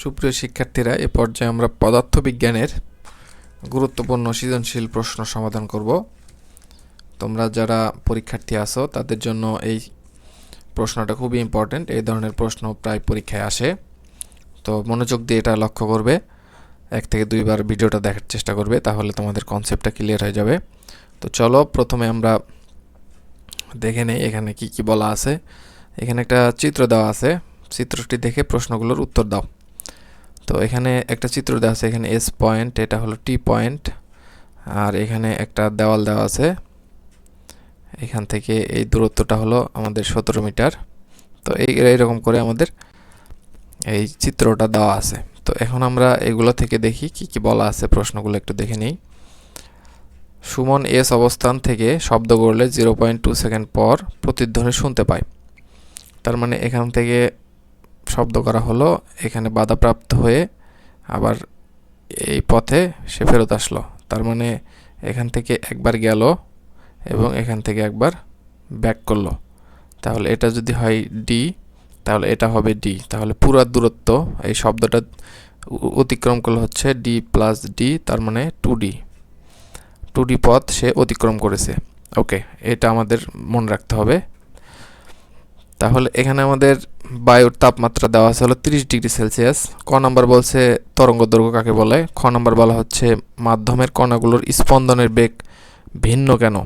সুপ্রিয় শিক্ষার্থীরা, এ পর্যায়ে আমরা পদার্থবিজ্ঞানের গুরুত্বপূর্ণ সৃজনশীল প্রশ্ন সমাধান করব। তোমরা যারা পরীক্ষার্থী আছো, তাদের জন্য এই প্রশ্নটা খুবই ইম্পর্ট্যান্ট এই ধরনের প্রশ্ন প্রায় পরীক্ষায় আসে। তো মনোযোগ দিয়ে এটা লক্ষ্য করবে। এক থেকে দুইবার ভিডিওটা দেখার চেষ্টা করবে, তাহলে তোমাদের কনসেপ্টটা ক্লিয়ার হয়ে যাবে। তো চলো, প্রথমে আমরা দেখে নেই এখানে কি কি বলা আছে। এখানে একটা চিত্র দেওয়া আছে। চিত্রটি দেখে প্রশ্নগুলোর উত্তর দাও। তো এখানে একটা চিত্র দেওয়া আছে, এখানে এস পয়েন্ট এটা হলো টি পয়েন্ট আর এখানে একটা দেওয়াল দেওয়া আছে। এখান থেকে এই দূরত্বটা হলো আমাদের সতেরো মিটার। তো এই, এইরকম করে আমাদের এই চিত্রটা দেওয়া আছে। তো এখন আমরা এগুলো থেকে দেখি কি কি বলা আছে প্রশ্নগুলো একটু দেখে নিই। সুমন এস অবস্থান থেকে শব্দ করলে জিরো পয়েন্ট টু সেকেন্ড পর প্রতিধ্বনি শুনতে পায়। তার মানে এখান থেকে শব্দ করা হলো, এখানে বাধাপ্রাপ্ত হয়ে আবার এই পথে সে ফেরত আসলো। তার মানে এখান থেকে একবার গেল এবং এখান থেকে একবার ব্যাক করল। তাহলে এটা যদি হয় ডি তাহলে এটা হবে ডি তাহলে পুরো দূরত্ব, এই শব্দটা অতিক্রম করলে হচ্ছে ডি প্লাস ডি তার মানে টু ডি টু ডি পথ সে অতিক্রম করেছে। ওকে এটা আমাদের মনে রাখতে হবে। তাহলে এখানে আমাদের বায়ুর তাপমাত্রা দেওয়া আছে হলো তিরিশ ডিগ্রি সেলসিয়াস। ক নাম্বার বলছে তরঙ্গ দৈর্ঘ্য কাকে বলে? খ নাম্বার বলা হচ্ছে মাধ্যমের কণাগুলোর স্পন্দনের বেগ ভিন্ন কেন?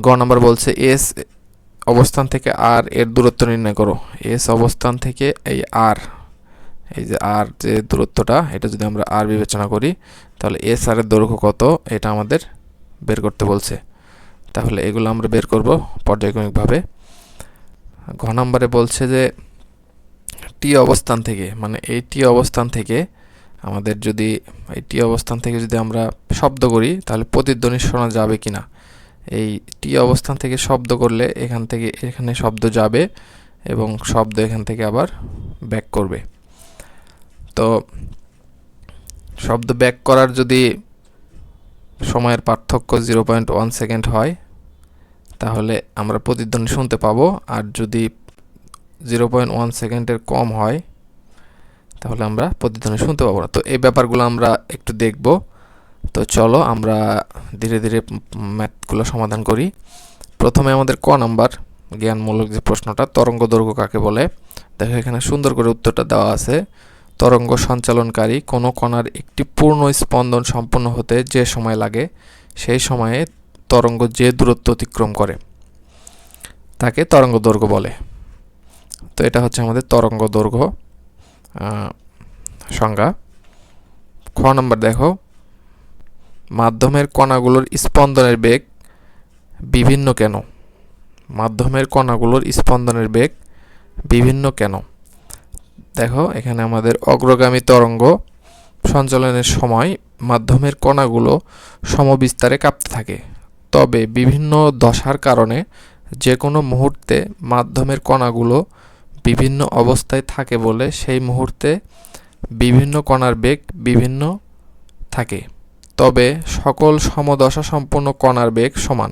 গ নাম্বার বলছে এস অবস্থান থেকে আর এর দূরত্ব নির্ণয় করো। এস অবস্থান থেকে এই আর, এই যে আর যে দূরত্বটা, এটা যদি আমরা আর বিবেচনা করি, তাহলে এস আর এর দৈর্ঘ্য কত? এটা আমাদের বের করতে বলছে। তাহলে এগুলো আমরা বের করব পর্যায়ক্রমিকভাবে। ঘ নম্বরে বলছে যে, টি অবস্থান থেকে মানে এই টি অবস্থান থেকে আমাদের যদি, এই টি অবস্থান থেকে যদি আমরা শব্দ করি, তাহলে প্রতিধ্বনি শোনা যাবে কি না এই টি অবস্থান থেকে শব্দ করলে এখান থেকে, এখানে শব্দ যাবে এবং শব্দ এখান থেকে আবার ব্যাক করবে। তো, শব্দ ব্যাক করার যদি সময়ের পার্থক্য জিরো পয়েন্ট ওয়ান সেকেন্ড হয় তাহলে আমরা প্রতিধ্বনি শুনতে পাবো। আর যদি জিরো পয়েন্ট ওয়ান সেকেন্ডের কম হয়, তাহলে আমরা প্রতিধ্বনি শুনতে পাবো না। তো এই ব্যাপারগুলো আমরা একটু দেখব। তো চলো আমরা ধীরে ধীরে ম্যাথগুলো সমাধান করি। প্রথমে আমাদের ক নাম্বার, জ্ঞানমূলক যে প্রশ্নটা, তরঙ্গ দৈর্ঘ্য কাকে বলে? দেখো এখানে সুন্দর করে উত্তরটা দেওয়া আছে। তরঙ্গ সঞ্চালনকারী কোনো কণার একটি পূর্ণ স্পন্দন সম্পন্ন হতে যে সময় লাগে, সেই সময়ে তরঙ্গ যে দূরত্ব অতিক্রম করে, তাকে তরঙ্গ দৈর্ঘ্য বলে। তো এটা হচ্ছে আমাদের তরঙ্গ দৈর্ঘ্য সংজ্ঞা। খ নম্বর দেখো, মাধ্যমের কণাগুলোর স্পন্দনের বেগ বিভিন্ন কেন? মাধ্যমের কণাগুলোর স্পন্দনের বেগ বিভিন্ন কেন? দেখো, এখানে আমাদের অগ্রগামী তরঙ্গ সঞ্চালনের সময় মাধ্যমের কণাগুলো সমবিস্তারে কাঁপতে থাকে। তবে বিভিন্ন দশার কারণে যে কোনো মুহূর্তে মাধ্যমের কণাগুলো বিভিন্ন অবস্থায় থাকে বলে সেই মুহূর্তে বিভিন্ন কণার বেগ বিভিন্ন থাকে। তবে সকল সমদশা সম্পন্ন কণার বেগ সমান।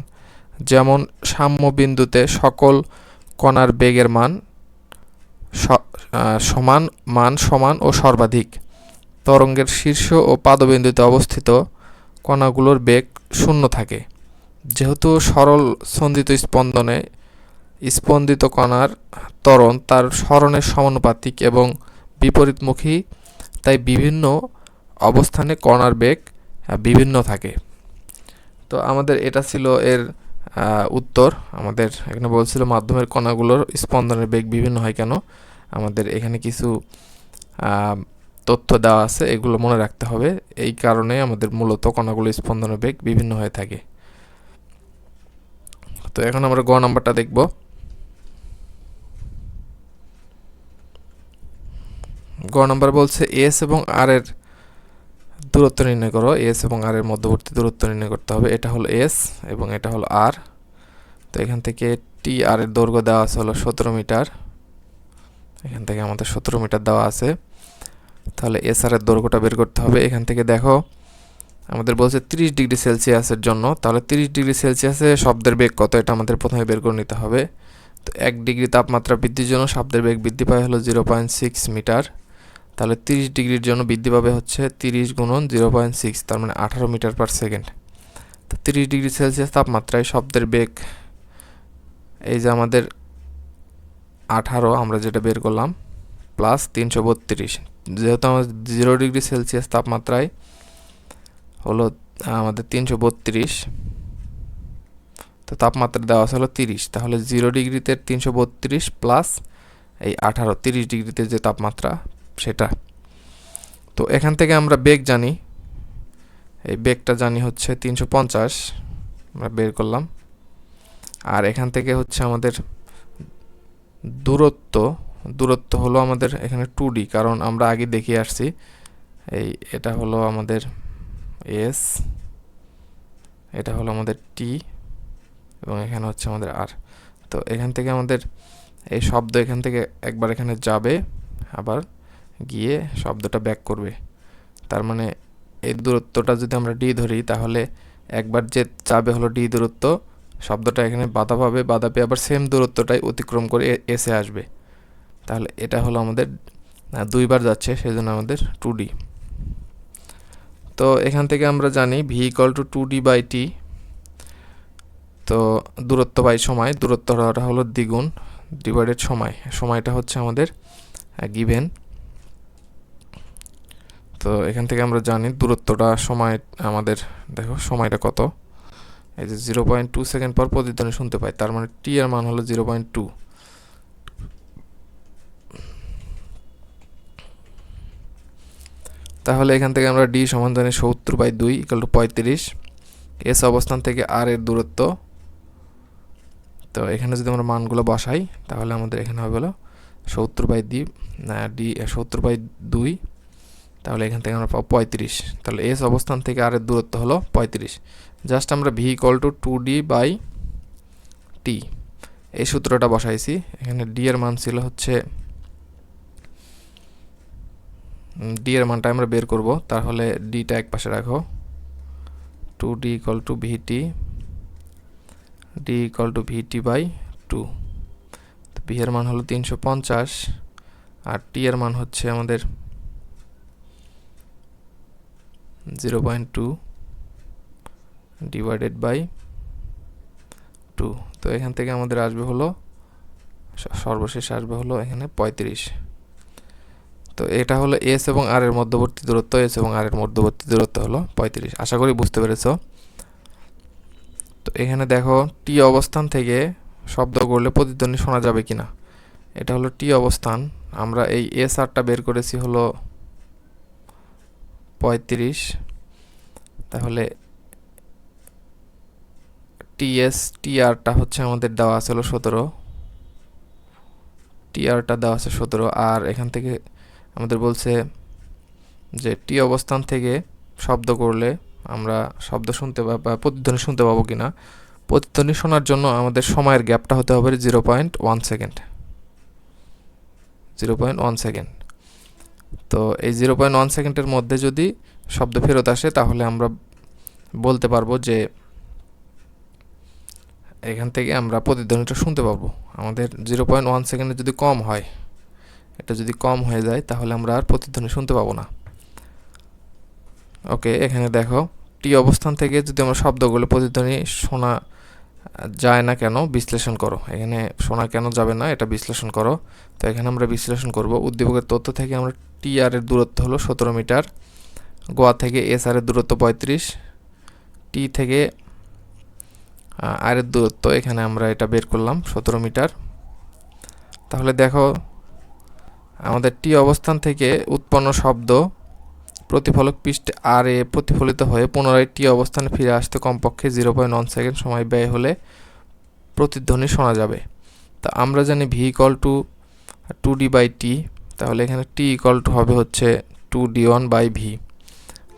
যেমন সাম্য বিন্দুতে সকল কণার বেগের মান সমান মান সমান ও সর্বাধিক। তরঙ্গের শীর্ষ ও পাদবিন্দুতে অবস্থিত কণাগুলোর বেগ শূন্য থাকে। যেহেতু সরল স্পন্দিত স্পন্দনে স্পন্দিত কণার ত্বরণ তার স্মরণের সমানুপাতিক এবং বিপরীতমুখী, তাই বিভিন্ন অবস্থানে কণার বেগ বিভিন্ন থাকে। তো আমাদের এটা ছিল এর উত্তর। আমাদের এখানে বলছিল মাধ্যমের কণাগুলোর স্পন্দনের বেগ বিভিন্ন হয় কেন? আমাদের এখানে কিছু তথ্য দেওয়া আছে, এগুলো মনে রাখতে হবে। এই কারণে আমাদের মূলত কণাগুলো স্পন্দনের বেগ বিভিন্ন হয়ে থাকে। তো এখন আমরা গ নাম্বারটা দেখব। গ নাম্বার বলছে এস এবং আর এর দূরত্ব নির্ণয় করো। এস এবং আর এর মধ্যবর্তী দূরত্ব নির্ণয় করতে হবে। এটা হলো এস এবং এটা হলো আর। তো এখান থেকে টি আর এর দৈর্ঘ্য দেওয়া আছে হলো সতেরো মিটার। এখান থেকে আমাদের সতেরো মিটার দেওয়া আছে। তাহলে এস আর এর দৈর্ঘ্যটা বের করতে হবে। এখান থেকে দেখো আমাদের বলছে তিরিশ ডিগ্রি সেলসিয়াসের জন্য। তাহলে তিরিশ ডিগ্রি সেলসিয়াসে শব্দের বেগ কত? এটা আমাদের প্রথমে বের করে নিতে হবে। তো এক ডিগ্রি তাপমাত্রা বৃদ্ধির জন্য শব্দের বেগ বৃদ্ধি পায় হলো জিরো পয়েন্ট সিক্স মিটার। তাহলে তিরিশ ডিগ্রির জন্য বৃদ্ধি পাবে হচ্ছে তিরিশ গুণন জিরো পয়েন্ট সিক্স, তার মানে আঠারো মিটার পার সেকেন্ড। তো তিরিশ ডিগ্রি সেলসিয়াস তাপমাত্রায় শব্দের বেগ, এই যে আমাদের আঠারো, আমরা যেটা বের করলাম প্লাস তিনশো বত্রিশ। যেহেতু আমাদের জিরো ডিগ্রি সেলসিয়াস তাপমাত্রায় হলো আমাদের তিনশো বত্রিশ। তো তাপমাত্রা দেওয়া হলো তিরিশ। তাহলে জিরো ডিগ্রিতে তিনশো বত্রিশ প্লাস এই আঠারো, তিরিশ ডিগ্রিতে যে তাপমাত্রা, সেটা। তো এখান থেকে আমরা বেগ জানি। এই বেগটা জানি হচ্ছে তিনশো পঞ্চাশ, আমরা বের করলাম। আর এখান থেকে হচ্ছে আমাদের দূরত্ব দূরত্ব হলো আমাদের এখানে টু ডি, কারণ আমরা আগে দেখিয়ে আসছি। এই, এটা হলো আমাদের এস এটা হলো আমাদের টি এবং এখানে হচ্ছে আমাদের আর তো এখান থেকে আমাদের এই শব্দ এখান থেকে একবার এখানে যাবে, আবার গিয়ে শব্দটা ব্যাক করবে। তার মানে এই দূরত্বটা যদি আমরা ডি ধরি, তাহলে একবার যে যাবে হলো ডি দূরত্ব, শব্দটা এখানে বাধা পাবে, বাধা পেয়ে আবার সেম দূরত্বটাই অতিক্রম করে এসে আসবে। তাহলে এটা হলো আমাদের দুইবার যাচ্ছে সেই জন্য আমাদের টু ডি তো এখান থেকে আমরা জানি V equal to two D by T তো দূরত্ব বাই সময় দূরত্বটা হলো দ্বিগুণ ডিভাইডেড সময়, সময়টা হচ্ছে আমাদের গিভেন তো এখান থেকে আমরা জানি দূরত্বটা সময় আমাদের, দেখো সময়টা কত? এই যে জিরো পয়েন্ট টু সেকেন্ড পর প্রতিধ্বনি শুনতে পাই, তার মানে টি এর মান হলো জিরো পয়েন্ট টু তাহলে এখান থেকে আমরা ডি সমান জানি সত্তর বাই দুই ইকাল টু পঁয়ত্রিশ। এস অবস্থান থেকে আর এর দূরত্ব। তো এখানে যদি আমরা মানগুলো বসাই, তাহলে আমাদের এখানে হবে হলো সত্তর বাই ডি ডি সত্তর বাই দুই, তাহলে এখান থেকে আমরা পাবো পঁয়ত্রিশ। তাহলে এস অবস্থান থেকে আর এর দূরত্ব হলো পঁয়ত্রিশ। জাস্ট আমরা V equal to two D by T এই সূত্রটা বসাইছি। এখানে ডি এর মান ছিল হচ্ছে ডি এর মানটা আমরা বের করব। তাহলে ডিটা এক পাশে রাখো। Two D equal to VT D equal to VT by two V এর মান হলো তিনশো পঞ্চাশ, আর টি এর মান হচ্ছে আমাদের zero point two divided by two তো এখান থেকে আমাদের আসবে হলো সর্বশেষ আসবে হলো এখানে পঁয়ত্রিশ। তো এটা হলো এস এবং আর এর মধ্যবর্তী দূরত্ব এস এবং আর এর মধ্যবর্তী দূরত্ব হলো পঁয়ত্রিশ। আশা করি বুঝতে পেরেছ। তো এখানে দেখো টি অবস্থান থেকে শব্দ করলে প্রতিধ্বনি শোনা যাবে কি না এটা হলো টি অবস্থান। আমরা এই এস আরটা বের করেছি হলো পঁয়ত্রিশ। তাহলে টিএস টিআরটা হচ্ছে আমাদের দেওয়া আছে হলো সতেরো। টিআরটা দেওয়া আছে সতেরো। আর এখান থেকে আমাদের বলছে যে, টি অবস্থান থেকে শব্দ করলে আমরা শব্দ শুনতে বা প্রতিধ্বনি শুনতে পাবো কি না প্রতিধ্বনি শোনার জন্য আমাদের সময়ের গ্যাপটা হতে হবে zero point one second. Zero point one second. তো এই জিরো পয়েন্ট ওয়ান সেকেন্ডের মধ্যে যদি শব্দ ফেরত আসে, তাহলে আমরা বলতে পারব যে, এখান থেকে আমরা প্রতিধ্বনিটা শুনতে পাবো। আমাদের জিরো পয়েন্ট ওয়ান সেকেন্ডে যদি কম হয় এটা যদি কম হয়ে যায়, তাহলে আমরা আর প্রতিধ্বনি শুনতে পাবো না। ওকে, এখানে দেখো, টি অবস্থান থেকে যদি আমরা শব্দগুলো প্রতিধ্বনি শোনা যায় না কেন, বিশ্লেষণ করো। এখানে শোনা কেন যাবে না, এটা বিশ্লেষণ করো। তো এখানে আমরা বিশ্লেষণ করব, উদ্দীপকের তথ্য থেকে আমরা টি আর এর দূরত্ব হলো সতেরো মিটার, গোয়া থেকে এস আর এর দূরত্ব পঁয়ত্রিশ, টি থেকে আর এর দূরত্ব, এখানে আমরা এটা বের করলাম, সতেরো মিটার। তাহলে দেখো আমাদের টি অবস্থান থেকে উৎপন্ন শব্দ প্রতিফলক পৃষ্ঠে আর এ প্রতিফলিত হয়ে পুনরায় টি অবস্থানে ফিরে আসতে কমপক্ষে জিরো পয়েন্ট ওয়ান সেকেন্ড সময় ব্যয় হলে প্রতিধ্বনি শোনা যাবে। তা আমরা জানি V equal to two D by T তাহলে এখানে টি ইকল টু হবে হচ্ছে two D one by V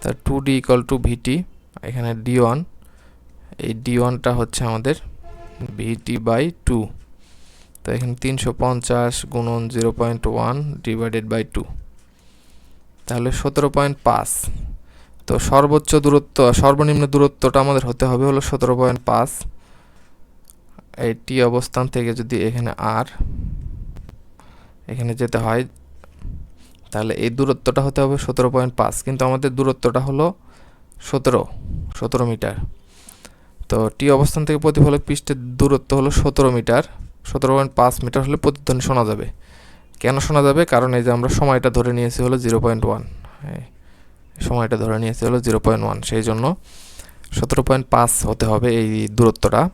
তা two D equal to VT এখানে ডি ওয়ান এই ডি ওয়ানটা হচ্ছে আমাদের ভিটি বাই টু তো এখানে তিনশো পঞ্চাশ গুণন zero point one divided by two তাহলে সতেরো পয়েন্ট পাঁচ। তো সর্বোচ্চ দূরত্ব, সর্বনিম্ন দূরত্বটা আমাদের হতে হবে হলো সতেরো পয়েন্ট পাঁচ। এই টি অবস্থান থেকে যদি এখানে আর এখানে যেতে হয়, তাহলে এই দূরত্বটা হতে হবে সতেরো পয়েন্ট পাঁচ। কিন্তু আমাদের দূরত্বটা হলো সতেরো সতেরো মিটার। তো টি অবস্থান থেকে প্রতিফলক পৃষ্ঠের দূরত্ব হলো সতেরো মিটার। সতেরো পয়েন্ট পাঁচ মিটার হলে প্রতিধ্বনি শোনা যাবে। কেন শোনা যাবে? কারণ এই যে আমরা সময়টা ধরে নিয়েছি হলো জিরো পয়েন্ট ওয়ান। সময়টা ধরে নিয়েছি হলো জিরো পয়েন্ট ওয়ান। সেই জন্য সতেরো পয়েন্ট পাঁচ হতে হবে এই দূরত্বটা।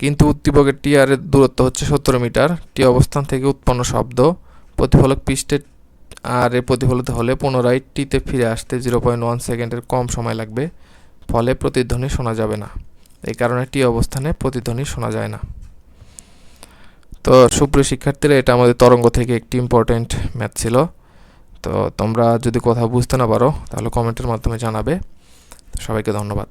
কিন্তু উদ্দীপকের টি আর দূরত্ব হচ্ছে সতেরো মিটার। টি অবস্থান থেকে উৎপন্ন শব্দ প্রতিফলক পৃষ্ঠে আর এ প্রতিফলিত হলে পুনরায় টিতে ফিরে আসতে জিরো পয়েন্ট ওয়ান সেকেন্ডের কম সময় লাগবে। ফলে প্রতিধ্বনি শোনা যাবে না। এই কারণে টি অবস্থানে প্রতিধ্বনি শোনা যায় না। তো সুপ্রিয় শিক্ষার্থীরা, এটা আমাদের তরঙ্গ থেকে একটি ইম্পর্ট্যান্ট ম্যাথ ছিল। তো তোমরা যদি কোথাও বুঝতে না পারো, তাহলে কমেন্টের মাধ্যমে জানাবে। সবাইকে ধন্যবাদ।